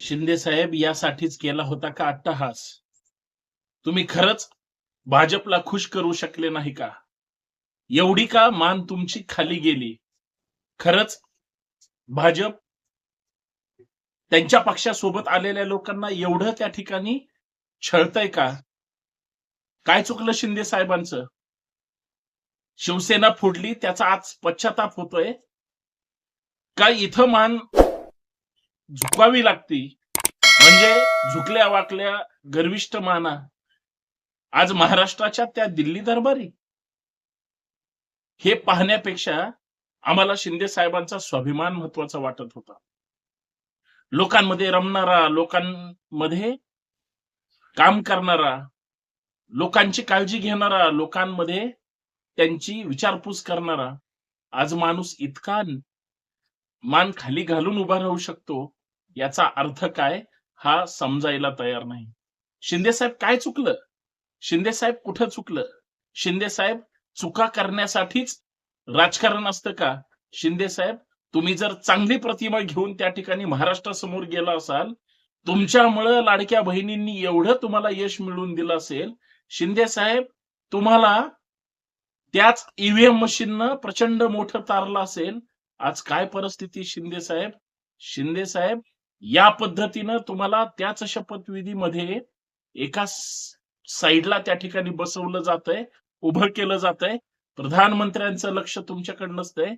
शिंदे साहेब यासाठीच केला होता का अट्टहास? तुम्ही खरंच भाजपला खुश करू शकले नाही का? एवढी का मान तुमची खाली गेली? खरंच भाजप त्यांच्या पक्षासोबत आलेल्या लोकांना एवढं त्या ठिकाणी छळतय का? काय चुकलं शिंदे साहेबांचं? शिवसेना फोडली त्याचा आज पश्चाताप होतोय. काय इथं मान झुकावी लागती. म्हणजे झुकल्या वाकल्या गर्विष्ठ माना. आज महाराष्ट्राच्या त्या दिल्ली दरबारी. हे पाहण्यापेक्षा आम्हाला शिंदे साहेबांचा स्वाभिमान महत्त्वाचा वाटत होता. लोकांमध्ये रमणारा लोकांमध्ये काम करणारा लोकांची काळजी घेणारा लोकांमध्ये त्यांची विचारपूस करणारा आज माणूस इतका मान खाली घालून उभा राहू शकतो याचा अर्थ काय? हा समजायला तयार नाही. शिंदे साहेब काय चुकलं? शिंदे साहेब कुठं चुकलं? शिंदे साहेब चुका करण्यासाठीच राजकारण असतं का? शिंदे साहेब तुम्ही जर चांगली प्रतिमा घेऊन त्या ठिकाणी महाराष्ट्रासमोर गेला असाल तुमच्यामुळं लाडक्या बहिणींनी एवढं तुम्हाला यश मिळवून दिलं असेल शिंदे साहेब तुम्हाला त्याच ईव्हीएम मशीननं प्रचंड मोठं तारलं असेल. आज काय परिस्थिती शिंदे साहेब? शिंदे साहेब या पद्धतीनं तुम्हाला त्याच शपथविधीमध्ये एका साईडला त्या ठिकाणी बसवलं जातंय उभं केलं जातंय. प्रधानमंत्र्यांचं लक्ष तुमच्याकडे नसतंय.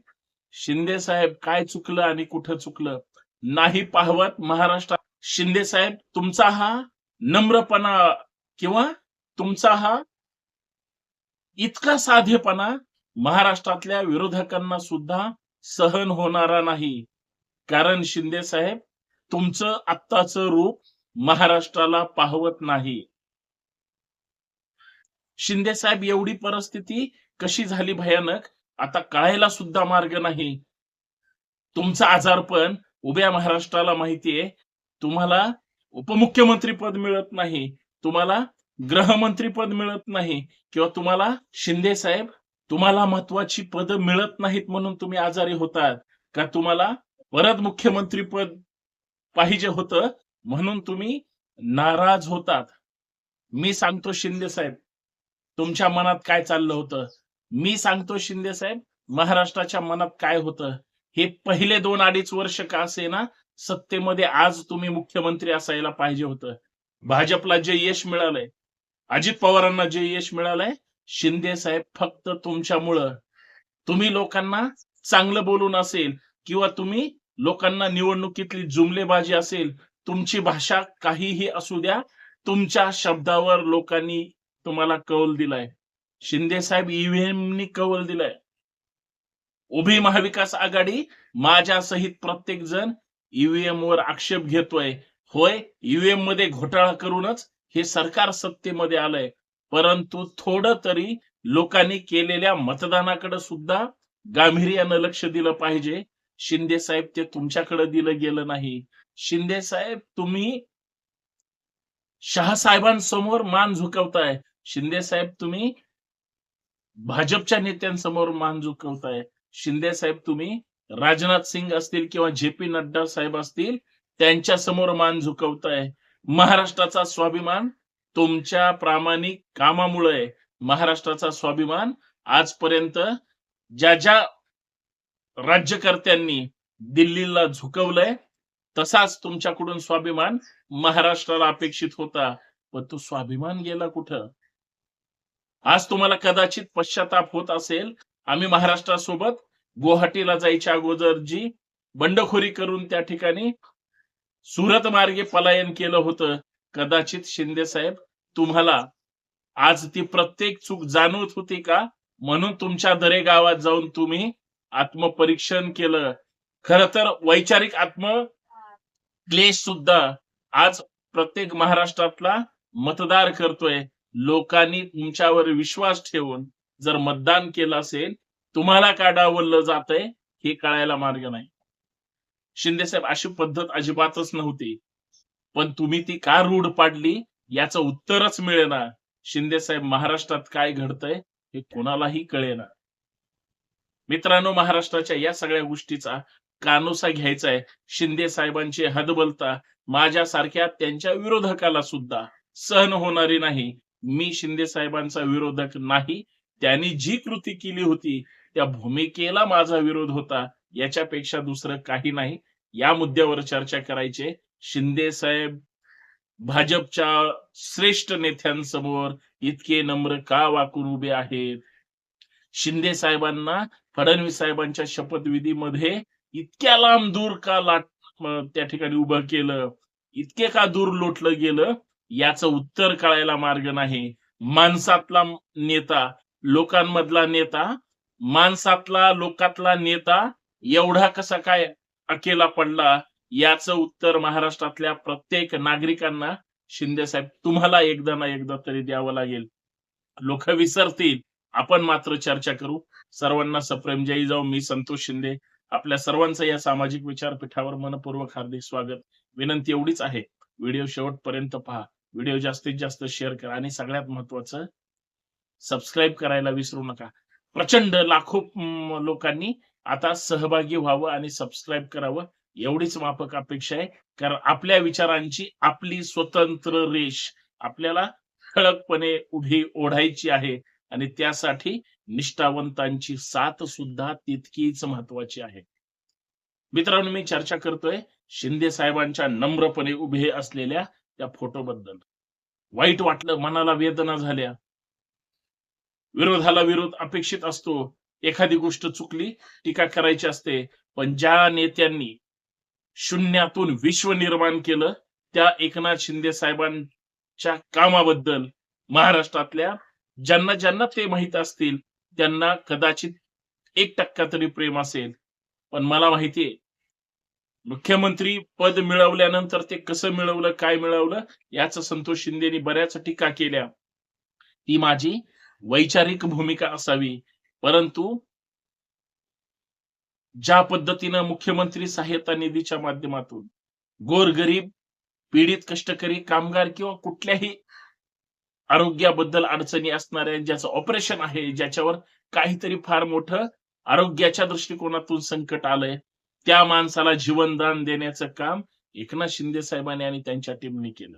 शिंदे साहेब काय चुकलं आणि कुठं चुकलं नाही पाहवत. महाराष्ट्रात शिंदे साहेब तुमचा हा नम्रपणा किंवा तुमचा हा इतका साधेपणा महाराष्ट्रातल्या विरोधकांना सुद्धा सहन होणारा नाही. कारण शिंदे साहेब तुमचं आत्ताचं रूप महाराष्ट्राला पाहवत नाही. शिंदे साहेब एवढी परिस्थिती कशी झाली भयानक? आता कळायला सुद्धा मार्ग नाही. तुमचं आजारपण उभ्या महाराष्ट्राला माहितीये. तुम्हाला उपमुख्यमंत्री पद मिळत नाही. तुम्हाला गृहमंत्री पद मिळत नाही. किंवा तुम्हाला शिंदे साहेब तुम्हाला महत्वाची पद मिळत नाहीत म्हणून तुम्ही आजारी होतात. का तुम्हाला परत मुख्यमंत्री पद पाहिजे होतं. म्हणून तुम्ही नाराज होतात. मी सांगतो शिंदे साहेब तुमच्या मनात काय चाललं होतं? मी सांगतो शिंदे साहेब महाराष्ट्राच्या मनात काय होतं? हे पहिले दोन अडीच वर्ष का असे ना सत्तेमध्ये आज तुम्ही मुख्यमंत्री असायला पाहिजे होतं. भाजपला जे यश मिळालंय अजित पवारांना जे यश मिळालंय शिंदे साहेब फक्त तुमच्यामुळं. तुम्ही लोकांना चांगलं बोलून असेल किंवा तुम्ही लोकांना निवडणुकीतली जुमलेबाजी असेल तुमची भाषा काहीही असू द्या तुमच्या शब्दावर लोकांनी तुम्हाला कौल दिलाय. शिंदे साहेब ईव्हीएमनी कौल दिलाय. उभी महाविकास आघाडी माझ्या सहित प्रत्येक जण ईव्हीएम वर आक्षेप घेतोय. होय ईव्हीएममध्ये घोटाळा करूनच हे सरकार सत्तेमध्ये आलंय. परंतु थोडं तरी लोकांनी केलेल्या मतदानाकडे सुद्धा गांभीर्यानं लक्ष दिलं पाहिजे. शिंदे साहेब ते तुमच्याकडे दिलं गेलं नाही. शिंदे साहेब तुम्ही शहासाहेबांसमोर मान झुकवताय. शिंदे साहेब तुम्ही भाजपच्या नेत्यांसमोर मान झुकवताय. शिंदे साहेब तुम्ही राजनाथ सिंग असतील किंवा जे पी नड्डा साहेब असतील त्यांच्यासमोर मान झुकवताय. महाराष्ट्राचा स्वाभिमान तुमच्या प्रामाणिक कामामुळे महाराष्ट्राचा स्वाभिमान आजपर्यंत ज्या ज्या राज्यकर्त्यांनी दिल्लीला झुकवलंय. तसाच तुमच्याकडून स्वाभिमान महाराष्ट्राला अपेक्षित होता पण तो स्वाभिमान गेला कुठं? आज तुम्हाला कदाचित पश्चाताप होत असेल. आम्ही महाराष्ट्रासोबत गुवाहाटीला जायच्या अगोदर जी बंडखोरी करून त्या ठिकाणी सुरत मार्गे पलायन केलं होतं. कदाचित शिंदे साहेब तुम्हाला आज ती प्रत्येक चूक जाणवत होती का? म्हणून तुमच्या दरे गावात जाऊन तुम्ही आत्मपरीक्षण केलं. खर तर वैचारिक आत्म क्लेश सुद्धा आज प्रत्येक महाराष्ट्रातला मतदार करतोय. लोकांनी तुमच्यावर विश्वास ठेवून जर मतदान केलं असेल तुम्हाला का डावललं जातय हे कळायला मार्ग नाही. शिंदे साहेब अशी पद्धत अजिबातच नव्हती. पण तुम्ही ती का रूढ पाडली याचं उत्तरच मिळेना. शिंदे साहेब महाराष्ट्रात काय घडतंय हे कोणालाही कळेना. मित्रांनो महाराष्ट्राच्या या सगळ्या गोष्टीचा कानोसा घ्यायचा आहे शिंदे साहेबांची हदबलता माझ्यासारख्या त्यांच्या विरोधकाला सुद्धा सहन होणारी नाही. मी शिंदे साहेबांचा विरोधक नाही. त्यांनी जी कृती केली होती त्या भूमिकेला माझा विरोध होता याच्यापेक्षा दुसरं काही नाही. या मुद्द्यावर चर्चा करायचे. शिंदे साहेब भाजपच्या श्रेष्ठ नेत्यांसमोर इतके नम्र का वाकून उभे आहेत? शिंदे साहेबांना फडणवीस साहेबांच्या शपथविधीमध्ये इतक्या लांब दूर का लाट त्या ठिकाणी उभं केलं? इतके का दूर लोटलं गेलं? याचं उत्तर कळायला मार्ग नाही. माणसातला नेता लोकांमधला नेता माणसातला लोकातला नेता एवढा कसा काय अकेला पडला? याचं उत्तर महाराष्ट्रातल्या प्रत्येक नागरिकांना शिंदे साहेब तुम्हाला एकदा ना एकदा तरी द्यावं लागेल. लोक विसरतील. आपण मात्र चर्चा करू. सर्वांना सप्रेम जय जाऊ. मी संतोष शिंदे. आपल्या सर्वांचं या सामाजिक विचारपीठावर मनपूर्वक हार्दिक स्वागत. विनंती एवढीच आहे. व्हिडिओ शेवटपर्यंत पहा. व्हिडिओ जास्तीत जास्त शेअर करा आणि सगळ्यात महत्वाचं सबस्क्राईब करायला विसरू नका. प्रचंड लाखो लोकांनी आता सहभागी व्हावं आणि सबस्क्राईब करावं एवढीच माफक अपेक्षा आहे. कारण आपल्या विचारांची आपली स्वतंत्र रेष आपल्याला ठळकपणे उभी ओढायची आहे. आणि त्यासाठी निष्ठावंतांची साथ सुद्धा तितकीच महत्वाची आहे. मित्रांनो मी चर्चा करतोय शिंदे साहेबांच्या नम्रपणे उभे असलेल्या त्या फोटोबद्दल. वाईट वाटलं मनाला वेदना झाल्या. विरोधाला विरोध अपेक्षित असतो. एखादी गोष्ट चुकली टीका करायची असते पण ज्या नेत्यांनी शून्यातून विश्व निर्माण केलं त्या एकनाथ शिंदे साहेबांच्या कामाबद्दल महाराष्ट्रातल्या ज्यांना ज्यांना ते माहीत असतील त्यांना कदाचित एक टक्का तरी प्रेम असेल. पण मला माहितीये मुख्यमंत्री पद मिळवल्यानंतर ते कसं मिळवलं काय मिळवलं याच संतोष शिंदेनी बऱ्याच टीका केल्या. ती माझी वैचारिक भूमिका असावी. परंतु ज्या पद्धतीनं मुख्यमंत्री सहायता निधीच्या माध्यमातून गोरगरीब पीडित कष्टकरी कामगार किंवा कुठल्याही आरोग्याबद्दल अडचणी असणाऱ्या ज्याचं ऑपरेशन आहे ज्याच्यावर काहीतरी फार मोठं आरोग्याच्या दृष्टिकोनातून संकट आलंय. त्या माणसाला जीवनदान देण्याचं काम एकनाथ शिंदे साहेबांनी आणि त्यांच्या टीमने केलं.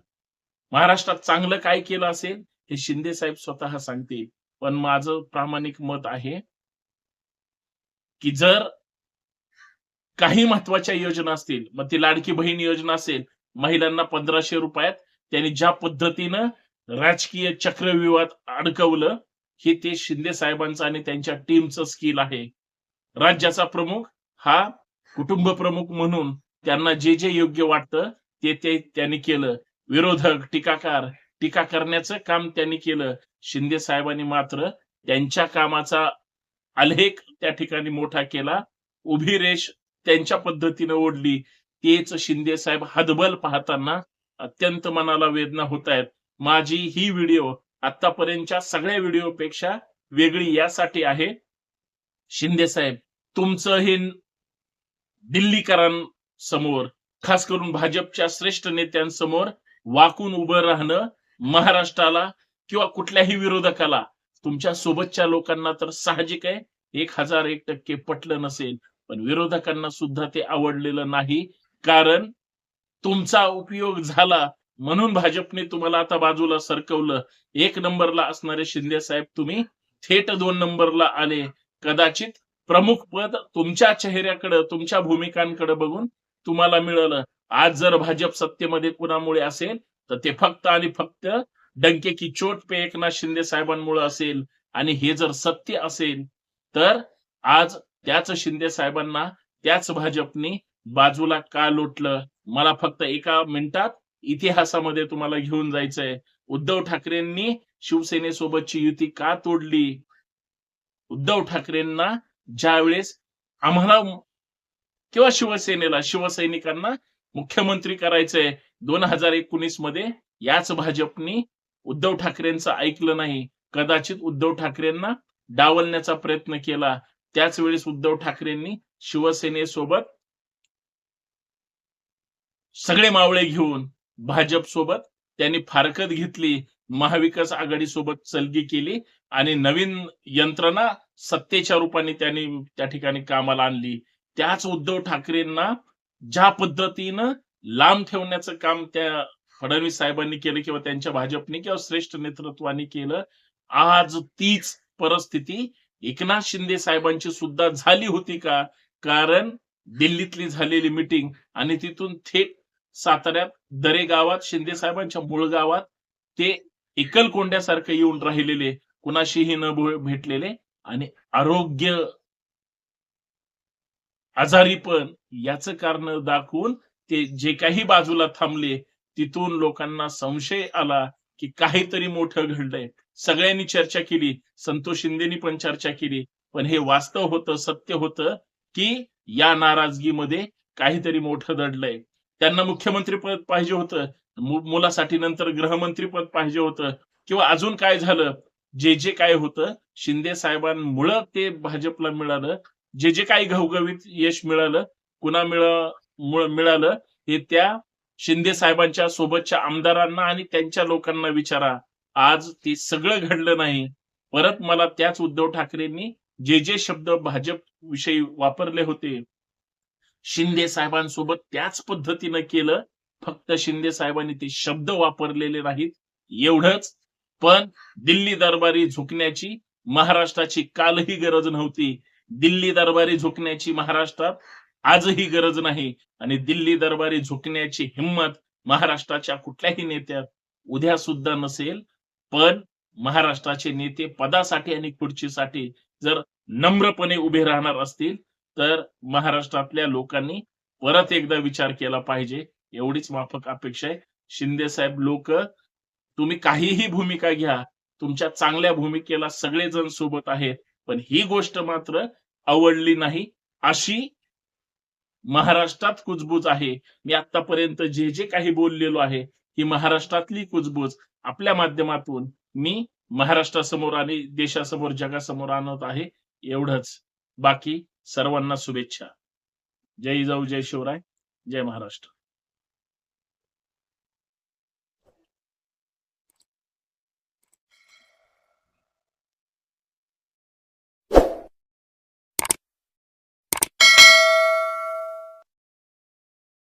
महाराष्ट्रात चांगलं काय केलं असेल हे शिंदे साहेब स्वतः सांगतील. पण माझं प्रामाणिक मत आहे की जर काही महत्त्वाच्या योजना असतील मग ती लाडकी बहीण योजना असेल महिलांना पंधराशे रुपयात त्यांनी ज्या पद्धतीनं राजकीय चक्रव्यूहात अडकवलं हे ते शिंदे साहेबांचं आणि त्यांच्या टीमचं स्किल आहे. राज्याचा प्रमुख हा कुटुंब प्रमुख म्हणून त्यांना जे जे योग्य वाटतं ते ते त्यांनी केलं. विरोधक टीकाकार टीका करण्याचं काम त्यांनी केलं. शिंदे साहेबांनी मात्र त्यांच्या कामाचा आलेख त्या ठिकाणी मोठा केला. उभी रेष त्यांच्या पद्धतीनं ओढली. तेच शिंदे साहेब हदबल पाहताना अत्यंत मनाला वेदना होत आहेत. माझी ही व्हिडिओ आतापर्यंतच्या सगळ्या व्हिडिओपेक्षा वेगळी यासाठी आहे. शिंदे साहेब तुमचं हे दिल्लीकरांसमोर खास करून भाजपच्या श्रेष्ठ नेत्यांसमोर वाकून उभं राहणं महाराष्ट्राला किंवा कुठल्याही विरोधकाला तुमच्या सोबतच्या लोकांना तर साहजिक आहे. एक हजार एक टक्के पटलं नसेल पण विरोधकांना सुद्धा ते आवडलेलं नाही. कारण तुमचा उपयोग झाला म्हणून भाजपने तुम्हाला आता बाजूला सरकवलं. एक नंबरला असणारे शिंदे साहेब तुम्ही थेट दोन नंबरला आले. कदाचित प्रमुख पद तुमच्या चेहऱ्याकडे तुमच्या भूमिकांकडे बघून तुम्हाला मिळालं. आज जर भाजप सत्तेमध्ये कुणामुळे असेल तर ते फक्त आणि फक्त डंके की चोट पे एकनाथ शिंदे साहेबांमुळे असेल. आणि हे जर सत्य असेल तर आज त्याच शिंदे साहेबांना त्याच भाजपने बाजूला का लोटलं? मला फक्त एका मिनिटात इतिहासामध्ये तुम्हाला घेऊन जायचंय. उद्धव ठाकरेंनी शिवसेनेसोबतची युती का तोडली? उद्धव ठाकरेंना ज्यावेळेस आम्हाला किंवा शिवसेनेला शिवसैनिकांना मुख्यमंत्री करायचंय दोन हजार एकोणीसमध्ये याच भाजपनी उद्धव ठाकरेंचं ऐकलं नाही. कदाचित उद्धव ठाकरेंना डावलण्याचा प्रयत्न केला. त्याच वेळेस उद्धव ठाकरेंनी शिवसेनेसोबत सगळे मावळे घेऊन भाजप सोबत त्यांनी फारकत घेतली महाविकास आघाडी सोबत चलगी केली आणि नवीन यंत्रणा सत्तेच्या रूपाने त्यांनी त्या ठिकाणी कामाला आणली. त्याच उद्धव ठाकरेंना ज्या पद्धतीनं लांब ठेवण्याचं काम त्या फडणवीस साहेबांनी केलं किंवा त्यांच्या भाजपने किंवा श्रेष्ठ नेतृत्वाने केलं आज तीच परिस्थिती एकनाथ शिंदे साहेबांची सुद्धा झाली होती का? कारण दिल्लीतली झालेली मिटिंग आणि तिथून थेट साताऱ्यात दरे गावात शिंदे साहेबांच्या मूळ गावात ते एकलकोंड्यासारखं येऊन राहिलेले कुणाशीही न भेटलेले आणि आरोग्य आजारी पण याचं कारण दाखवून ते जे काही बाजूला थांबले तिथून लोकांना संशय आला की काहीतरी मोठं घडलंय. सगळ्यांनी चर्चा केली संतोष शिंदेनी पण चर्चा केली पण हे वास्तव होतं सत्य होतं की या नाराजगीमध्ये काहीतरी मोठं दडलंय त्यांना मुख्यमंत्री पद पाहिजे होतं. मुलासाठी नंतर गृहमंत्री पद पाहिजे होतं. किंवा अजून काय झालं? जे जे काय होतं शिंदे साहेबांमुळं ते भाजपला मिळालं. जे जे काही घवघवीत यश मिळालं कुणा मिळ मिळालं हे त्या शिंदे साहेबांच्या सोबतच्या आमदारांना आणि त्यांच्या लोकांना विचारा. आज ते सगळं घडलं नाही. परत मला त्याच उद्धव ठाकरेंनी जे जे शब्द भाजप विषयी वापरले होते शिंदे साहेबांसोबत त्याच पद्धतीनं केलं. फक्त शिंदे साहेबांनी ते शब्द वापरलेले नाहीत. एवढंच. पण दिल्ली दरबारी झुकण्याची महाराष्ट्राची कालही गरज नव्हती. दिल्ली दरबारी झुकण्याची महाराष्ट्रात आजही गरज नाही. आणि दिल्ली दरबारी झुकण्याची हिंमत महाराष्ट्राच्या कुठल्याही नेत्यात उद्या सुद्धा नसेल. पण महाराष्ट्राचे नेते पदासाठी आणि खुर्चीसाठी जर नम्रपणे उभे राहणार असतील तर महाराष्ट्रातल्या लोकांनी परत एकदा विचार केला पाहिजे. एवढीच माफक अपेक्षा आहे. शिंदे साहेब लोक तुम्ही काहीही भूमिका घ्या. तुमच्या चांगल्या भूमिकेला सगळेजण सोबत आहेत. पण ही गोष्ट मात्र आवडली नाही. अशी महाराष्ट्रात कुजबूज आहे. मी आतापर्यंत जे जे काही बोललेलो आहे ही महाराष्ट्रातली कुजबूज आपल्या माध्यमातून मी महाराष्ट्रासमोर आणि देशासमोर जगासमोर आणत आहे. एवढंच. बाकी सर्वांना शुभेच्छा. जय जाऊ जय शिवराय जय महाराष्ट्र.